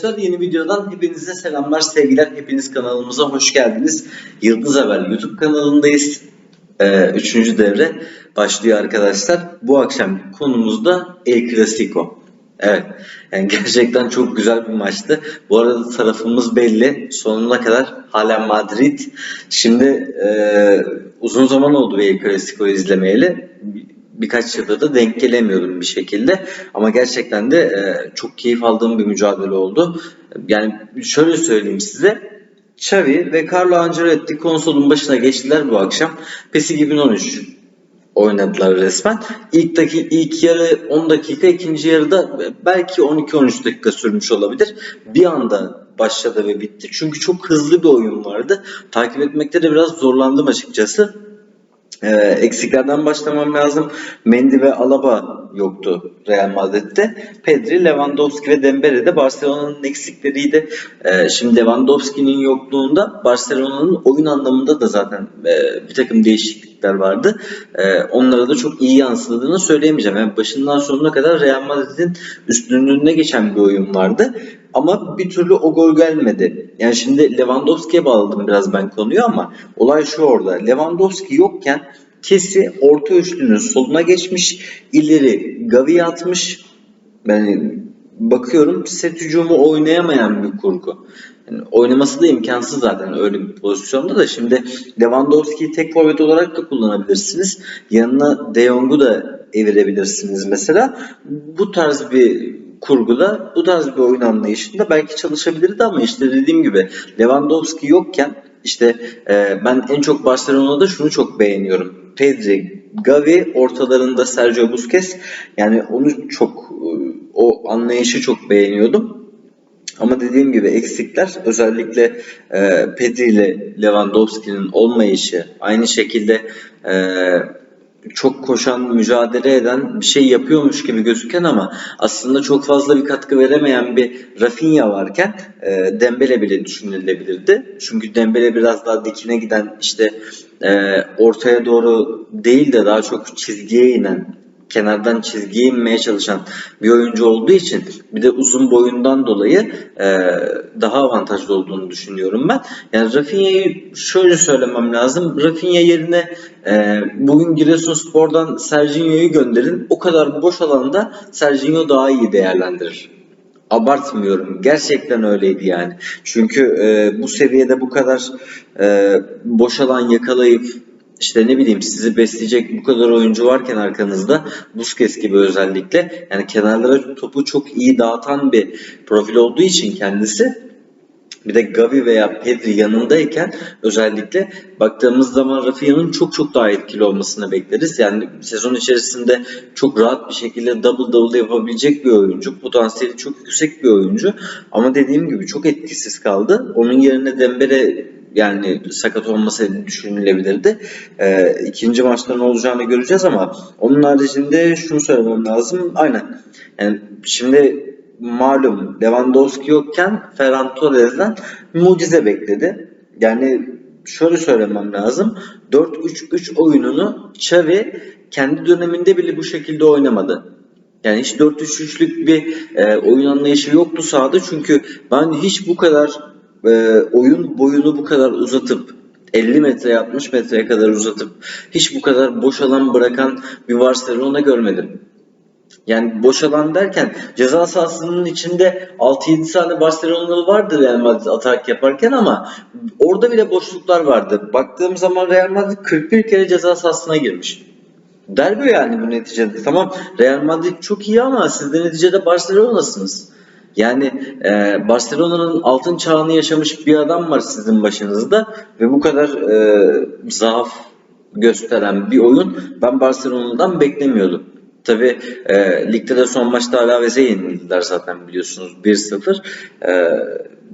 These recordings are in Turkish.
Arkadaşlar yeni videodan hepinize selamlar, sevgiler. Hepiniz kanalımıza hoş geldiniz. Yıldız Haber YouTube kanalındayız. Ee, üçüncü devre başlıyor arkadaşlar. Bu akşam konumuz da El Clasico. Evet, yani gerçekten çok güzel bir maçtı. Bu arada tarafımız belli. Sonuna kadar hala Madrid. Şimdi e, uzun zaman oldu El Clasico izlemeyeli. Bir- Birkaç yıldır da denk gelemiyordum bir şekilde. Ama gerçekten de e, çok keyif aldığım bir mücadele oldu. Yani şöyle söyleyeyim size. Xavi ve Carlo Ancelotti konsolun başına geçtiler bu akşam. PES 2013 oynadılar resmen. İlk daki ilk yarı 10 dakika, ikinci yarıda belki 12-13 dakika sürmüş olabilir. Bir anda başladı ve bitti. Çünkü çok hızlı bir oyun vardı. Takip etmekte de biraz zorlandım açıkçası. Ee, eksiklerden başlamam lazım. Mendy ve Alaba yoktu Real Madrid'de. Pedri, Lewandowski ve Dembele de Barcelona'nın eksikleriydi. Ee, şimdi Lewandowski'nin yokluğunda Barcelona'nın oyun anlamında da zaten e, bir takım değişiklikler vardı. Ee, onlara da çok iyi yansıdığını söyleyemeyeceğim. Yani başından sonuna kadar Real Madrid'in üstünlüğüne geçen bir oyun vardı. Ama bir türlü o gol gelmedi. Yani şimdi Lewandowski'ye bağladım biraz ben konuyu ama olay şu orada. Lewandowski yokken Kesi orta üçlünün soluna geçmiş. ileri Gavi atmış. Yani bakıyorum set hücumu oynayamayan bir kurgu. Yani oynaması da imkansız zaten öyle bir pozisyonda da şimdi Lewandowski'yi tek forvet olarak da kullanabilirsiniz. Yanına De Jong'u da evirebilirsiniz mesela. Bu tarz bir kurguda, bu tarz bir oyun anlayışında belki çalışabilirdi ama işte dediğim gibi Lewandowski yokken işte e, ben en çok Barcelona'da şunu çok beğeniyorum. Pedri, Gavi ortalarında Sergio Busquets yani onu çok e, o anlayışı çok beğeniyordum. Ama dediğim gibi eksikler özellikle e, Pedri ile Lewandowski'nin olmayışı aynı şekilde e, çok koşan, mücadele eden bir şey yapıyormuş gibi gözüken ama aslında çok fazla bir katkı veremeyen bir Rafinha varken e, Dembele bile düşünülebilirdi. Çünkü Dembele biraz daha dikine giden işte e, ortaya doğru değil de daha çok çizgiye inen kenardan çizgiye inmeye çalışan bir oyuncu olduğu için bir de uzun boyundan dolayı e, daha avantajlı olduğunu düşünüyorum ben. Yani Rafinha'yı şöyle söylemem lazım. Rafinha yerine e, bugün Giresunspor'dan Serginho'yu gönderin. O kadar boş alanda Serginho daha iyi değerlendirir. Abartmıyorum. Gerçekten öyleydi yani. Çünkü e, bu seviyede bu kadar e, boş alan yakalayıp işte ne bileyim sizi besleyecek bu kadar oyuncu varken arkanızda Busquets gibi özellikle yani kenarlara topu çok iyi dağıtan bir profil olduğu için kendisi bir de Gavi veya Pedri yanındayken özellikle baktığımız zaman Rafinha'nın çok çok daha etkili olmasını bekleriz. Yani sezon içerisinde çok rahat bir şekilde double double yapabilecek bir oyuncu. Potansiyeli çok yüksek bir oyuncu. Ama dediğim gibi çok etkisiz kaldı. Onun yerine Dembele yani sakat olmasaydı düşünülebilirdi. Ee, ikinci maçta ne olacağını göreceğiz ama onun haricinde şunu söylemem lazım. Aynen. Yani şimdi malum Lewandowski yokken Ferran Torres'den mucize bekledi. Yani şöyle söylemem lazım. 4-3-3 oyununu Xavi kendi döneminde bile bu şekilde oynamadı. Yani hiç 4-3-3'lük bir e, oyun anlayışı yoktu sahada çünkü ben hiç bu kadar e, oyun boyunu bu kadar uzatıp 50 metre 60 metreye kadar uzatıp hiç bu kadar boş alan bırakan bir Barcelona görmedim. Yani boş alan derken ceza sahasının içinde 6-7 tane Barcelonalı vardı Real Madrid atak yaparken ama orada bile boşluklar vardı. Baktığım zaman Real Madrid 41 kere ceza sahasına girmiş. Derbi yani bu neticede. Tamam Real Madrid çok iyi ama siz de neticede Barcelona'sınız. Yani e, Barcelona'nın altın çağını yaşamış bir adam var sizin başınızda ve bu kadar e, zaaf gösteren bir oyun ben Barcelona'dan beklemiyordum. Tabi e, ligde de son maçta Alaves'e yenildiler zaten biliyorsunuz 1-0. E,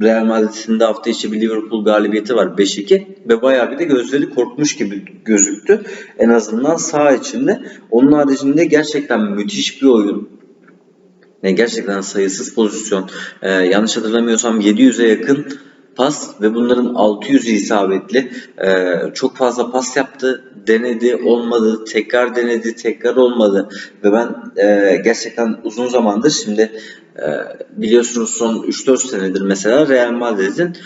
Real Madrid'in de hafta içi bir Liverpool galibiyeti var 5-2 ve bayağı bir de gözleri korkmuş gibi gözüktü. En azından sağ içinde. Onun haricinde gerçekten müthiş bir oyun. Yani gerçekten sayısız pozisyon. E, yanlış hatırlamıyorsam 700'e yakın pas ve bunların 600'ü isabetli. Ee, çok fazla pas yaptı, denedi, olmadı, tekrar denedi, tekrar olmadı ve ben e, gerçekten uzun zamandır şimdi E, biliyorsunuz son 3-4 senedir mesela Real Madrid'in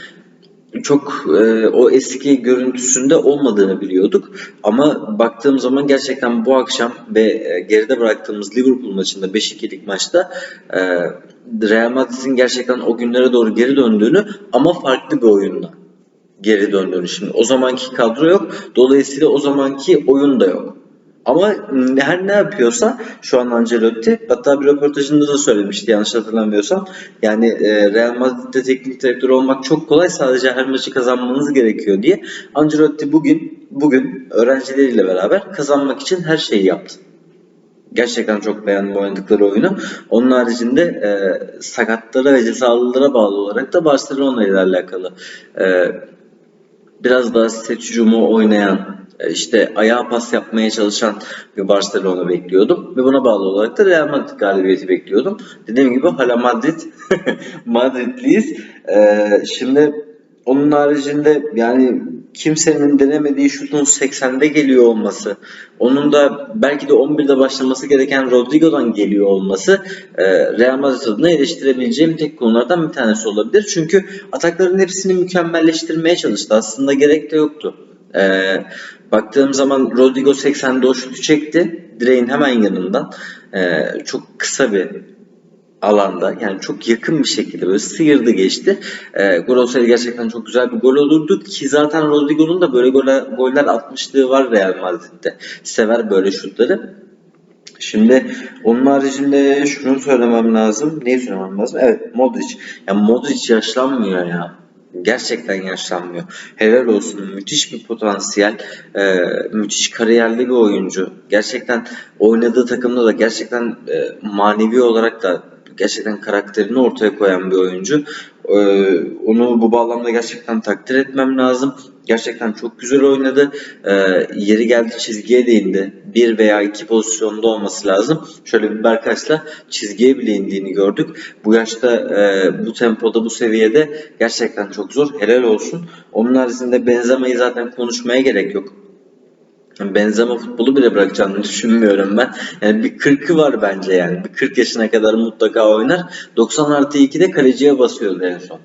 çok e, o eski görüntüsünde olmadığını biliyorduk. Ama baktığım zaman gerçekten bu akşam ve e, geride bıraktığımız Liverpool maçında 5-2'lik maçta e, Real Madrid'in gerçekten o günlere doğru geri döndüğünü ama farklı bir oyunla geri döndüğünü. Şimdi o zamanki kadro yok. Dolayısıyla o zamanki oyun da yok. Ama her ne yapıyorsa şu an Ancelotti hatta bir röportajında da söylemişti yanlış hatırlamıyorsam. Yani Real Madrid'de teknik direktör olmak çok kolay sadece her maçı kazanmanız gerekiyor diye. Ancelotti bugün bugün öğrencileriyle beraber kazanmak için her şeyi yaptı. Gerçekten çok beğendim oynadıkları oyunu. Onun haricinde e, sakatlara ve cezalılara bağlı olarak da Barcelona ile alakalı e, biraz daha set oynayan, işte ayağa pas yapmaya çalışan bir Barcelona bekliyordum. Ve buna bağlı olarak da Real Madrid galibiyeti bekliyordum. Dediğim gibi hala Madrid, Madridliyiz. E, şimdi onun haricinde yani kimsenin denemediği şutun 80'de geliyor olması, onun da belki de 11'de başlaması gereken Rodrigo'dan geliyor olması e, Real Madrid adına eleştirebileceğim tek konulardan bir tanesi olabilir. Çünkü atakların hepsini mükemmelleştirmeye çalıştı. Aslında gerek de yoktu. E, baktığım zaman Rodrigo 80'de o şutu çekti. Direğin hemen yanından. E, çok kısa bir alanda yani çok yakın bir şekilde böyle sıyırdı geçti. E, gol olsaydı gerçekten çok güzel bir gol olurdu ki zaten Rodrigo'nun da böyle goller, goller atmışlığı var Real Madrid'de. Sever böyle şutları. Şimdi onun haricinde şunu söylemem lazım. Neyi söylemem lazım? Evet Modric. Ya Modric yaşlanmıyor ya. Gerçekten yaşlanmıyor. Helal olsun. Müthiş bir potansiyel. E, müthiş kariyerli bir oyuncu. Gerçekten oynadığı takımda da gerçekten e, manevi olarak da gerçekten karakterini ortaya koyan bir oyuncu. Ee, onu bu bağlamda gerçekten takdir etmem lazım. Gerçekten çok güzel oynadı. Ee, yeri geldi çizgiye değindi. Bir veya iki pozisyonda olması lazım. Şöyle bir Berkaç'la çizgiye bile indiğini gördük. Bu yaşta e, bu tempoda bu seviyede gerçekten çok zor. Helal olsun. Onun haricinde Benzema'yı zaten konuşmaya gerek yok. Benzema futbolu bile bırakacağını düşünmüyorum ben. Yani bir 40'ı var bence yani. Bir 40 yaşına kadar mutlaka oynar. 90 artı 2'de kaleciye basıyordu en son.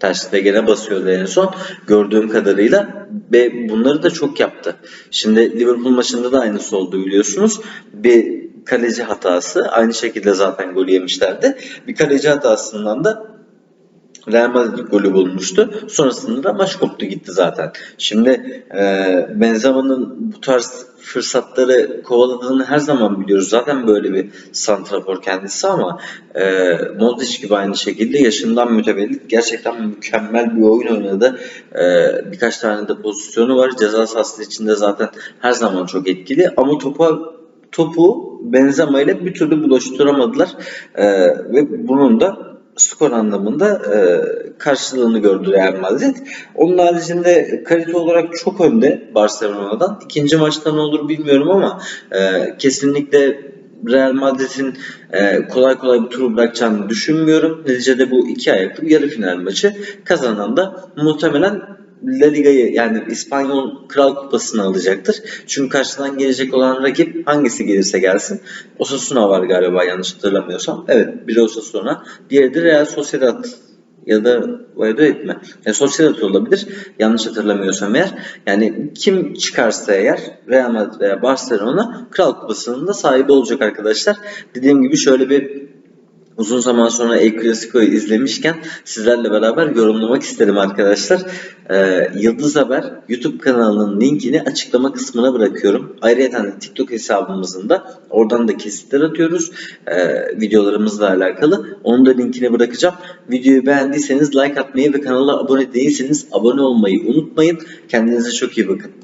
Terste gene basıyordu en son gördüğüm kadarıyla ve bunları da çok yaptı. Şimdi Liverpool maçında da aynısı oldu biliyorsunuz. Bir kaleci hatası aynı şekilde zaten golü yemişlerdi. Bir kaleci hatasından da Real Madrid golü bulmuştu. Sonrasında da maç koptu gitti zaten. Şimdi e, Benzema'nın bu tarz fırsatları kovaladığını her zaman biliyoruz. Zaten böyle bir santrafor kendisi ama e, Modric gibi aynı şekilde yaşından mütevellit gerçekten mükemmel bir oyun oynadı. E, birkaç tane de pozisyonu var. Ceza sahası içinde zaten her zaman çok etkili ama topa topu Benzema ile bir türlü bulaştıramadılar. E, ve bunun da skor anlamında e, karşılığını gördü Real Madrid. Onun haricinde kalite olarak çok önde Barcelona'dan. İkinci maçta ne olur bilmiyorum ama e, kesinlikle Real Madrid'in e, kolay kolay bir turu bırakacağını düşünmüyorum. Neticede bu iki ayaklı yarı final maçı. Kazanan da muhtemelen La Liga'yı yani İspanyol Kral Kupası'nı alacaktır. Çünkü karşıdan gelecek olan rakip hangisi gelirse gelsin. Osasuna var galiba yanlış hatırlamıyorsam. Evet biri Osasuna. Diğeri de Real Sociedad ya da Valladolid mi? Yani Sociedad olabilir. Yanlış hatırlamıyorsam eğer. Yani kim çıkarsa eğer Real Madrid veya Barcelona Kral Kupası'nın da sahibi olacak arkadaşlar. Dediğim gibi şöyle bir uzun zaman sonra El Clasico'yu izlemişken sizlerle beraber yorumlamak istedim arkadaşlar. Ee, Yıldız Haber YouTube kanalının linkini açıklama kısmına bırakıyorum. Ayrıca TikTok hesabımızın da oradan da kesitler atıyoruz. Ee, videolarımızla alakalı. Onun da linkini bırakacağım. Videoyu beğendiyseniz like atmayı ve kanala abone değilseniz abone olmayı unutmayın. Kendinize çok iyi bakın.